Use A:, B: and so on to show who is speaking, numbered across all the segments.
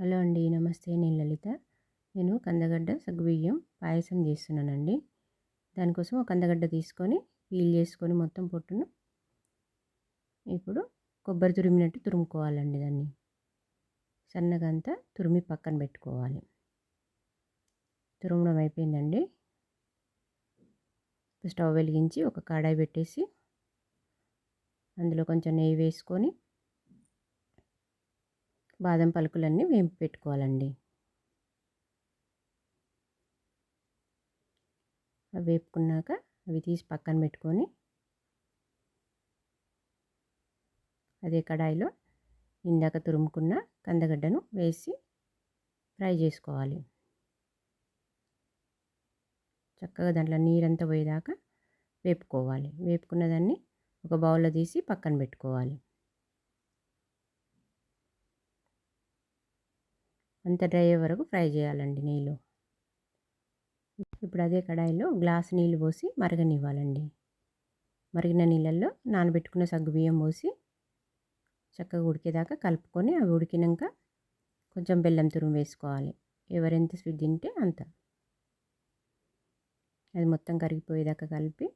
A: Hello అండి నమస్తే. నేను లలిత. నేను కందగడ్డ సగ్గుబియ్యం పాయసం చేస్తున్నానండి. దానికోసం ఒక కందగడ్డ తీసుకొని పీల్ చేసుకొని మొత్తం పొట్టును ఇప్పుడు కొబ్బరి తురిమినట్టు తురుముకోవాలండి దాన్ని. సన్నగా అంతా తురిమి పక్కన పెట్టుకోవాలి. తురుమడం అయిపోయిందండి. స్టవ్ వెలిగించి ఒక కడాయి పెట్టేసి అందులో కొంచెం నెయ్యి వేసుకొని బాదం పలుకులన్నీ వేంపి పెట్టుకోవాలండి. అవి వేపుకున్నాక అవి తీసి పక్కన పెట్టుకొని అదే కడాయిలో ఇందాక తురుముకున్న కందగడ్డను వేసి ఫ్రై చేసుకోవాలి. చక్కగా దాంట్లో నీరంతా పోయేదాకా వేపుకోవాలి. వేపుకున్న దాన్ని ఒక బౌల్లో తీసి పక్కన పెట్టుకోవాలి. అంత డ్రై అయ్యే వరకు ఫ్రై చేయాలండి నీళ్ళు. ఇప్పుడు అదే కడాయిలో గ్లాస్ నీళ్ళు పోసి మరగనివ్వాలండి. మరిగిన నీళ్ళల్లో నానబెట్టుకున్న సగ్గు బియ్యం పోసి చక్కగా ఉడికేదాకా కలుపుకొని అవి ఉడికినాక కొంచెం బెల్లం తురుము వేసుకోవాలి. ఎవరెంత స్వీట్ తింటే అంత. అది మొత్తం కరిగిపోయేదాకా కలిపి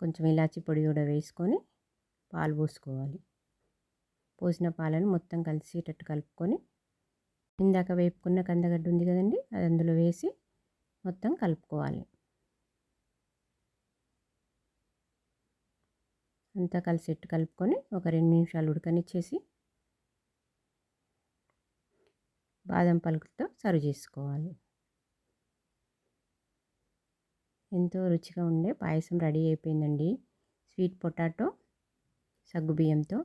A: కొంచెం ఇలాచి పొడి కూడా వేసుకొని పాలు పోసుకోవాలి. పోసిన పాలను మొత్తం కలిసేటట్టు కలుపుకొని ఇందాక వేపుకున్న కందగడ్డ ఉంది కదండి అది అందులో వేసి మొత్తం కలుపుకోవాలి. అంతా కలిసేట్టు కలుపుకొని ఒక రెండు నిమిషాలు ఉడకనిచ్చేసి బాదం పలుకులతో సర్వ్ చేసుకోవాలి. ఎంతో రుచిగా ఉండే పాయసం రెడీ అయిపోయిందండి. స్వీట్ పొటాటో సగ్గుబియ్యంతో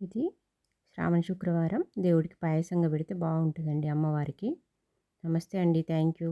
A: ఇది శ్రావణ శుక్రవారం. దేవుడికి పాయసంగా పెడితే బాగుంటుందండి అమ్మవారికి. నమస్తే అండి. Thank you